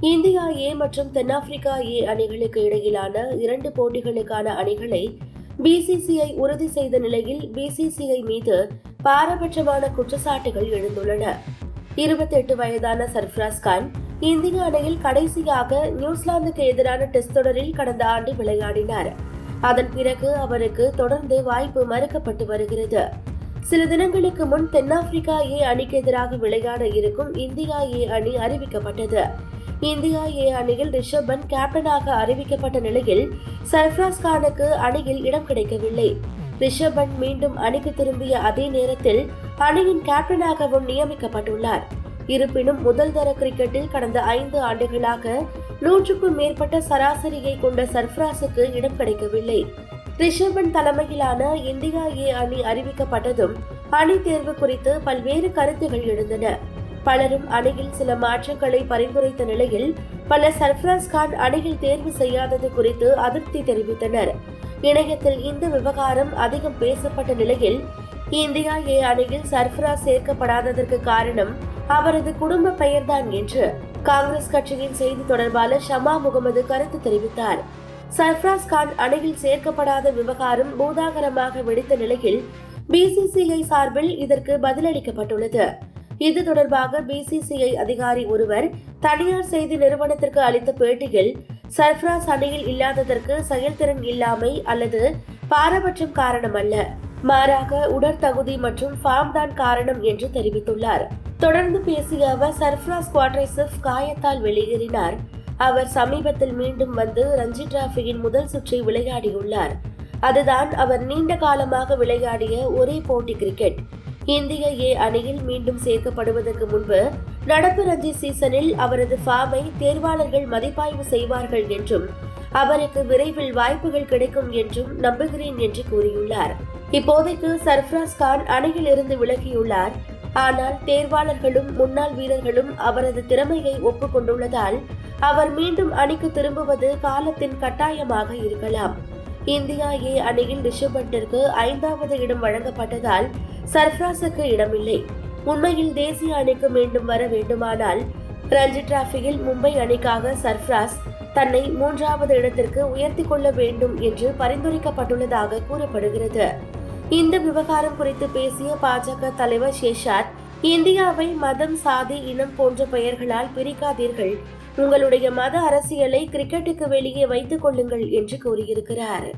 India A மற்றும் தென்னாப்பிரிக்கா ஏ அணிகளுக்கு இடையிலான இரண்டு போட்டிகளுக்கான அணிகளை பிசிசிஐ உறுதி செய்த நிலையில் பிசிசிஐ மீது பாரபட்சமான குற்றச்சாட்டுகள் எழுந்துள்ளன. இருபத்தெட்டு வயதான சர்ஃப்ராஸ் கான் இந்திய அணியில் கடைசியாக நியூசிலாந்துக்கு எதிரான டெஸ்ட் தொடரில் கடந்த ஆண்டு விளையாடினார். அதன் பிறகு அவருக்கு தொடர்ந்து வாய்ப்பு மறுக்கப்பட்டு வருகிறது. சில தினங்களுக்கு முன் தென்னாப்பிரிக்கா ஏ அணிக்கு எதிராக விளையாட இருக்கும் இந்தியா ஏ அணி அறிவிக்கப்பட்டது. இந்தியா ஏ அணியில் ரிஷப் பண்ட் கேப்டனாக அறிவிக்கப்பட்ட நிலையில் சர்ஃப்ராஸ் கானுக்கு அணியில் இடம் கிடைக்கவில்லை. ரிஷப் பண்ட் மீண்டும் அணிக்கு திரும்பிய அதே நேரத்தில் அணியின் கேப்டனாகவும் நியமிக்கப்பட்டுள்ளார். இருப்பினும் முதல் தர கிரிக்கெட்டில் கடந்த ஐந்து ஆண்டுகளாக நூற்றுக்கும் மேற்பட்ட சராசரியை கொண்ட சர்ஃப்ராஸுக்கு இடம் கிடைக்கவில்லை. ரிஷபன் தலைமையிலான இந்தியா ஏ அணி அறிவிக்கப்பட்டதும் அணி தேர்வு குறித்து பல்வேறு கருத்துகள் எழுந்தன. பலரும் அணியில் சில மாற்றங்களை பரிந்துரைத்த நிலையில் பல சர்ஃப்ராஸ் கான் அணியில் தேர்வு செய்யாதது குறித்து அதிருப்தி தெரிவித்தனர். இணையத்தில் இந்த விவகாரம் அதிகம் பேசப்பட்ட நிலையில் இந்தியா ஏ அணியில் சர்ஃப்ராஸ் சேர்க்கப்படாததற்கு காரணம் அவரது குடும்ப பெயர்தான் என்று காங்கிரஸ் கட்சியின் செய்தி தொடர்பாளர் ஷமா முகமது கருத்து தெரிவித்தார். சர்ஃப்ராஸ் கான் அணியில் சேர்க்கப்படாத விவகாரம் பூதாகரமாக வெடித்த நிலையில் பிசிசிஐ சார்பில் இதற்கு பதிலளிக்கப்பட்டுள்ளது. இது தொடர்பாக பிசிசிஐ அதிகாரி ஒருவர் தனியார் செய்தி நிறுவனத்திற்கு அளித்த பேட்டியில் சர்ஃப்ராஸ் அணியில் இல்லாததற்கு செயல்திறன் இல்லாமை அல்லது பாரபட்சம் காரணமல்ல. மாறாக உடற்தகுதி மற்றும் ஃபார்ம் தான் காரணம் என்று தெரிவித்துள்ளார். தொடர்ந்து பேசிய அவர் சர்ஃப்ராஸ் குவாட்ரைசிப் காயத்தால் வெளியேறினார். அவர் சமீபத்தில் மீண்டும் வந்து ரஞ்சி டிராஃபியின் முதல் சுற்றை விளையாடியுள்ளார். அதுதான் அவர் நீண்ட காலமாக விளையாடிய ஒரே போட்டி கிரிக்கெட். இந்திய ஏ அணியில் மீண்டும் சேர்க்கப்படுவதற்கு முன்பு நடப்பு ரஞ்சி சீசனில் அவரது ஃபார்மை தேர்வாளர்கள் மதிப்பாய்வு செய்வார்கள் என்றும் அவருக்கு விரைவில் வாய்ப்புகள் கிடைக்கும் என்றும் நம்புகிறேன் என்று கூறியுள்ளார். இப்போதைக்கு சர்ஃப்ராஸ் கான் அணியில் இருந்து விலகியுள்ளார். ஆனால் தேர்வாளர்களும் முன்னாள் வீரர்களும் அவரது திறமையை ஒப்புக்கொண்டுள்ளதால் அவர் மீண்டும் அணிக்கு திரும்புவது காலத்தின் கட்டாயமாக இருக்கலாம். இந்தியா ஏ அணியின் ரிஷப் பட்டிற்கு ஐந்தாவது இடம் வழங்கப்பட்டதால் சர்ஃப்ராஸுக்கு இடமில்லை. உண்மையில் தேசிய அணிக்கு மீண்டும் வர வேண்டுமானால் ரஞ்சி டிராஃபியில் மும்பை அணிக்காக சர்ஃப்ராஸ் தன்னை மூன்றாவது இடத்திற்கு உயர்த்தி கொள்ள வேண்டும் என்று பரிந்துரைக்கப்பட்டுள்ளதாக கூறப்படுகிறது. இந்த விவகாரம் குறித்து பேசிய பாஜக தலைவர் ஷேஷாத் இந்தியாவை மதம் சாதி இனம் போன்ற பெயர்களால் பிரிக்காதீர்கள். உங்களுடைய மத அரசியலை கிரிக்கெட்டுக்கு வெளியே வைத்துக் கொள்ளுங்கள் என்று கூறியிருக்கிறார்.